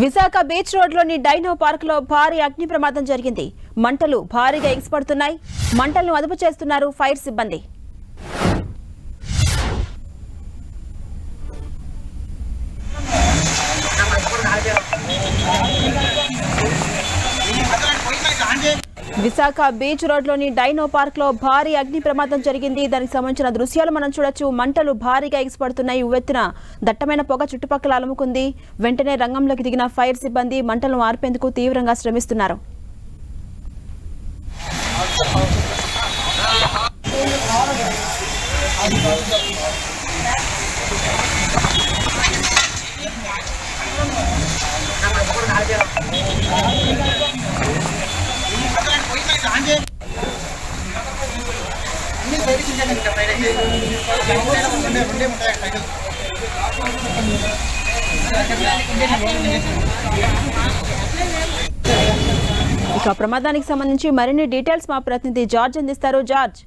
Visakha beach రోడ్లోని dino పార్క్లో భారీ అగ్ని ప్రమాదం జరిగింది. మంటలు భారీగా ఎగిసిపడుతున్నాయి. మంటలను అదుపు చేస్తున్నారు ఫైర్ సిబ్బంది. విశాఖ బీచ్ రోడ్లోని డైనో పార్క్లో భారీ అగ్ని ప్రమాదం జరిగింది. దానికి సంబంధించిన దృశ్యాలు మనం చూడొచ్చు. మంటలు భారీగా ఎగిసిపడుతున్నాయి. ఉవ్వెత్తిన దట్టమైన పొగ చుట్టుపక్కల అలుముకుంది. వెంటనే రంగంలోకి దిగిన ఫైర్ సిబ్బంది మంటలను ఆర్పేందుకు తీవ్రంగా శ్రమిస్తున్నారు. ఇక ప్రమాదానికి సంబంధించి మరిన్ని డీటెయిల్స్ మా ప్రతినిధి జార్జ్ అందిస్తారు. జార్జ్.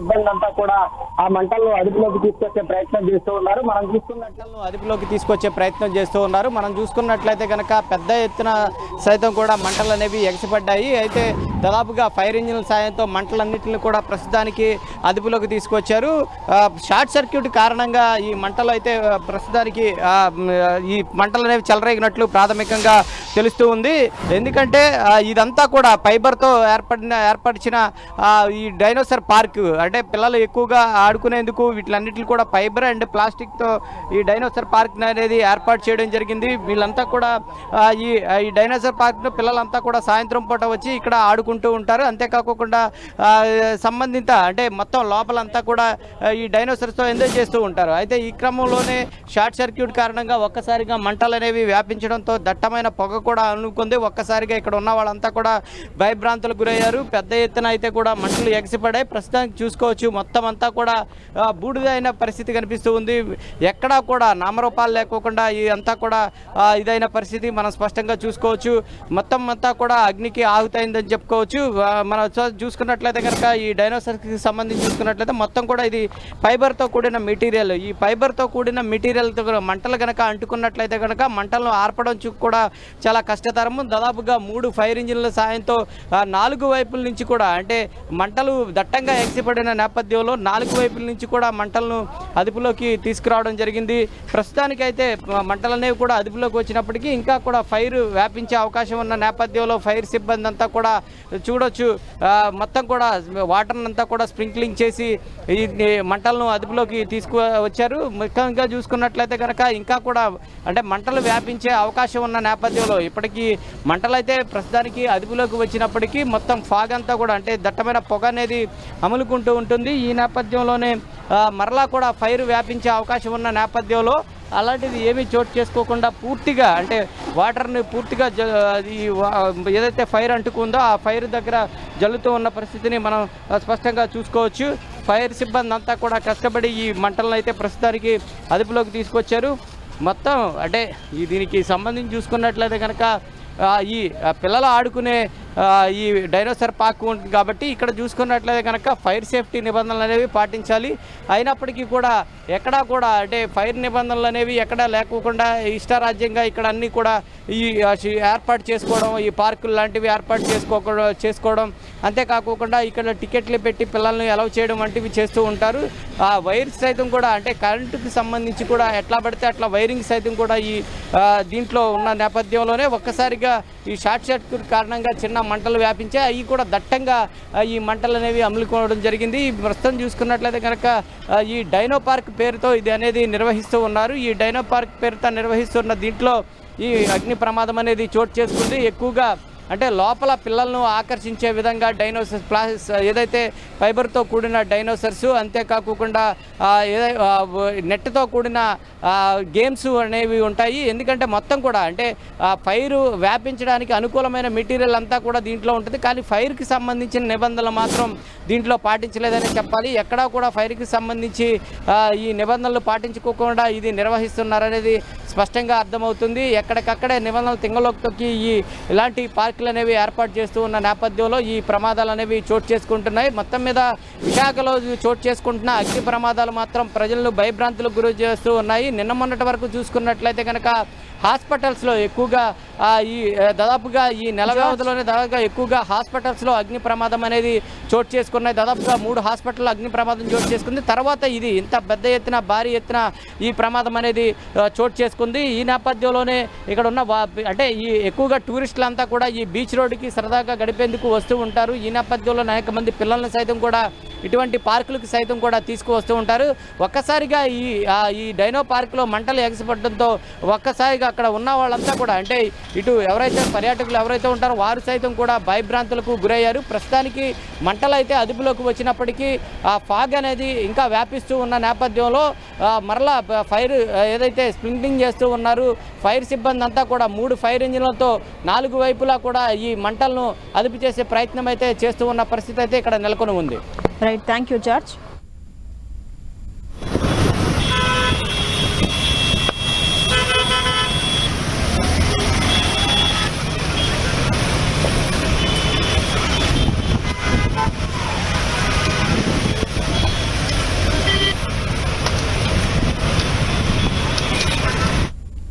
సిబ్బంది అంతా కూడా ఆ మంటలను అదుపులోకి తీసుకొచ్చే ప్రయత్నం చేస్తూ ఉన్నారు. మనం చూసుకున్నట్లను అదుపులోకి తీసుకొచ్చే ప్రయత్నం చేస్తూ ఉన్నారు. మనం చూసుకున్నట్లయితే కనుక పెద్ద ఎత్తున సైతం కూడా మంటలు అనేవి ఎగసిపడ్డాయి. అయితే దాదాపుగా ఫైర్ ఇంజిన్ల సాయంతో మంటలన్నింటిని కూడా ప్రస్తుతానికి అదుపులోకి తీసుకొచ్చారు. షార్ట్ సర్క్యూట్ కారణంగా ఈ మంటలు అయితే ప్రస్తుతానికి ఈ మంటలు అనేవి చెలరేగినట్లు ప్రాథమికంగా తెలుస్తూ ఉంది. ఎందుకంటే ఇదంతా కూడా ఫైబర్తో ఏర్పడిన ఏర్పరిచిన ఈ డైనోసార్ పార్క్ అంటే పిల్లలు ఎక్కువగా ఆడుకునేందుకు వీటిలన్నిటిని కూడా ఫైబర్ అండ్ ప్లాస్టిక్తో ఈ డైనోసార్ పార్క్ అనేది ఏర్పాటు చేయడం జరిగింది. వీళ్ళంతా కూడా ఈ ఈ డైనోసార్ పార్క్ను పిల్లలంతా కూడా సాయంత్రం పూట వచ్చి ఇక్కడ ఆడుకు కోరుకుంటూ ఉంటారు. అంతేకాకుండా సంబంధిత అంటే మొత్తం లోపలంతా కూడా ఈ డైనోసర్స్తో ఎంజాయ్ చేస్తూ ఉంటారు. అయితే ఈ క్రమంలోనే షార్ట్ సర్క్యూట్ కారణంగా ఒక్కసారిగా మంటలు అనేవి వ్యాపించడంతో దట్టమైన పొగ కూడా అనుకుంది ఒక్కసారిగా ఇక్కడ ఉన్న వాళ్ళంతా కూడా భయభ్రాంతులకు గురయ్యారు. పెద్ద ఎత్తున అయితే కూడా మంటలు ఎగసిపడాయి. ప్రస్తుతానికి చూసుకోవచ్చు మొత్తం అంతా కూడా బూడిదైన పరిస్థితి కనిపిస్తూ ఉంది. ఎక్కడా కూడా నామరూపాలు లేకోకుండా ఈ అంతా కూడా ఇదైన పరిస్థితి. మనం స్పష్టంగా చూసుకోవచ్చు. మొత్తం అంతా కూడా అగ్నికి ఆగుతైందని చెప్పుకోవచ్చు ఆ, మనం చూసుకున్నట్లయితే కనుక ఈ డైనోసార్కి సంబంధించి చూసుకున్నట్లయితే మొత్తం కూడా ఇది ఫైబర్తో కూడిన మెటీరియల్. ఈ ఫైబర్తో కూడిన మెటీరియల్తో కూడా మంటలు కనుక అంటుకున్నట్లయితే కనుక మంటలను ఆర్పడం కూడా చాలా కష్టతరము దాదాపుగా మూడు ఫైర్ ఇంజిన్ల సాయంతో నాలుగు వైపుల నుంచి కూడా అంటే మంటలు దట్టంగా ఎగసిపడిన నేపథ్యంలో నాలుగు వైపుల నుంచి కూడా మంటలను అదుపులోకి తీసుకురావడం జరిగింది. ప్రస్తుతానికైతే అయితే మంటలనేవి కూడా అదుపులోకి వచ్చినప్పటికీ ఇంకా కూడా ఫైర్ వ్యాపించే అవకాశం ఉన్న నేపథ్యంలో ఫైర్ సిబ్బంది అంతా కూడా చూడొచ్చు. మొత్తం కూడా వాటర్ అంతా కూడా స్ప్రింక్లింగ్ చేసి ఈ మంటలను అదుపులోకి తీసుకు వచ్చారు ముఖ్యంగా చూసుకున్నట్లయితే కనుక ఇంకా కూడా అంటే మంటలు వ్యాపించే అవకాశం ఉన్న నేపథ్యంలో ఇప్పటికీ మంటలైతే ప్రస్తుతానికి అదుపులోకి వచ్చినప్పటికీ మొత్తం ఫాగ్ అంతా కూడా అంటే దట్టమైన పొగ అనేది అమలుకుంటూ ఉంటుంది. ఈ నేపథ్యంలోనే మరలా కూడా ఫైర్ వ్యాపించే అవకాశం ఉన్న నేపథ్యంలో అలాంటిది ఏమీ చోటు చేసుకోకుండా పూర్తిగా అంటే వాటర్ని పూర్తిగా జ ఏదైతే ఫైర్ అంటుకుందో ఆ ఫైర్ దగ్గర జల్లుతూ ఉన్న పరిస్థితిని మనం స్పష్టంగా చూసుకోవచ్చు. ఫైర్ సిబ్బంది అంతా కూడా కష్టపడి ఈ మంటలను అయితే ప్రస్తుతానికి అదుపులోకి తీసుకొచ్చారు. మొత్తం అంటే దీనికి సంబంధించి చూసుకున్నట్లయితే కనుక ఈ పిల్లలు ఆడుకునే ఈ డైనోసార్ పార్క్ ఉంటుంది కాబట్టి ఇక్కడ చూసుకున్నట్లయితే కనుక ఫైర్ సేఫ్టీ నిబంధనలు అనేవి పాటించాలి. అయినప్పటికీ కూడా ఎక్కడా కూడా అంటే ఫైర్ నిబంధనలు అనేవి ఎక్కడా లేకోకుండా ఇష్టారాజ్యంగా ఇక్కడ అన్నీ కూడా ఈ ఏర్పాటు చేసుకోవడం ఈ పార్కులు లాంటివి ఏర్పాటు చేసుకోకుండా చేసుకోవడం. అంతేకాకుండా ఇక్కడ టికెట్లు పెట్టి పిల్లల్ని అలౌ చేయడం వంటివి చేస్తూ ఉంటారు. ఆ వైర్స్ సైతం కూడా అంటే కరెంటుకి సంబంధించి కూడా ఎట్లా పడితే అట్లా వైరింగ్ సైతం కూడా ఈ దీంట్లో ఉన్న నేపథ్యంలోనే ఒక్కసారిగా ఈ షార్ట్ సర్క్యూట్ కారణంగా చిన్న మంటలు వ్యాపించాయి అవి కూడా దట్టంగా ఈ మంటలు అనేవి అమలుకోవడం జరిగింది. ఈ ప్రస్తుతం చూసుకున్నట్లయితే కనుక ఈ డైనో పార్క్ పేరుతో ఇది అనేది నిర్వహిస్తూ ఉన్నారు. ఈ డైనో పార్క్ పేరుతో నిర్వహిస్తున్న దీంట్లో ఈ అగ్ని ప్రమాదం అనేది చోటు చేసుకుంది. ఎక్కువగా అంటే లోపల పిల్లలను ఆకర్షించే విధంగా డైనోసర్స్ ప్లాస్ ఏదైతే ఫైబర్తో కూడిన డైనోసర్స్ అంతేకాకుండా నెట్తో కూడిన గేమ్స్ అనేవి ఉంటాయి. ఎందుకంటే మొత్తం కూడా అంటే ఫైరు ఫైర్ వ్యాపించడానికి అనుకూలమైన మెటీరియల్ అంతా కూడా దీంట్లో ఉంటుంది. కానీ ఫైర్కి సంబంధించిన నిబంధనలు మాత్రం దీంట్లో పాటించలేదని చెప్పాలి. ఎక్కడా కూడా ఫైర్కి సంబంధించి ఈ నిబంధనలు పాటించుకోకుండా ఇది నిర్వహిస్తున్నారనేది స్పష్టంగా అర్థమవుతుంది. ఎక్కడికక్కడే నిబంధనలు తింగలోకి తొక్కి ఈ ఇలాంటి పార్కులు అనేవి ఏర్పాటు చేస్తూ ఉన్న నేపథ్యంలో ఈ ప్రమాదాలు అనేవి చోటు చేసుకుంటున్నాయి. మొత్తం 감사합니다. విశాఖలో చోటు చేసుకుంటున్న అగ్ని ప్రమాదాలు మాత్రం ప్రజలను భయభ్రాంతులకు గురి చేస్తూ ఉన్నాయి. నిన్న మొన్నటి వరకు చూసుకున్నట్లయితే కనుక హాస్పిటల్స్లో ఎక్కువగా ఈ దాదాపుగా ఈ నెల వ్యవధిలోనే దాదాపుగా ఎక్కువగా హాస్పిటల్స్లో అగ్ని ప్రమాదం అనేది చోటు చేసుకున్నాయి. దాదాపుగా మూడు హాస్పిటల్లో అగ్ని ప్రమాదం చోటు చేసుకుంది. తర్వాత ఇది ఇంత పెద్ద ఎత్తున భారీ ఎత్తున ఈ ప్రమాదం అనేది చోటు చేసుకుంది. ఈ నేపథ్యంలోనే ఇక్కడ ఉన్న అంటే ఈ ఎక్కువగా టూరిస్టులు అంతా కూడా ఈ బీచ్ రోడ్డుకి సరదాగా గడిపేందుకు వస్తూ ఉంటారు. ఈ నేపథ్యంలో అనేక మంది పిల్లల్ని సైతం కూడా ఇటువంటి పార్కులకు సైతం కూడా తీసుకువస్తూ ఉంటారు. ఒక్కసారిగా ఈ ఈ డైనో పార్క్లో మంటలు ఎగసిపడడంతో ఒక్కసారిగా అక్కడ ఉన్న వాళ్ళంతా కూడా అంటే ఇటు ఎవరైతే పర్యాటకులు ఎవరైతే ఉంటారో వారు సైతం కూడా భయభ్రాంతులకు గురయ్యారు. ప్రస్తుతానికి మంటలు అయితే అదుపులోకి వచ్చినప్పటికీ ఆ ఫాగ్ అనేది ఇంకా వ్యాపిస్తూ ఉన్న నేపథ్యంలో మరలా ఫైర్ ఏదైతే స్ప్రింక్లింగ్ చేస్తూ ఉన్నారు ఫైర్ సిబ్బంది అంతా కూడా మూడు ఫైర్ ఇంజిన్లతో నాలుగు వైపులా కూడా ఈ మంటలను అదుపు చేసే ప్రయత్నం అయితే చేస్తూ ఉన్న పరిస్థితి అయితే ఇక్కడ నెలకొని ఉంది Right, thank you, George.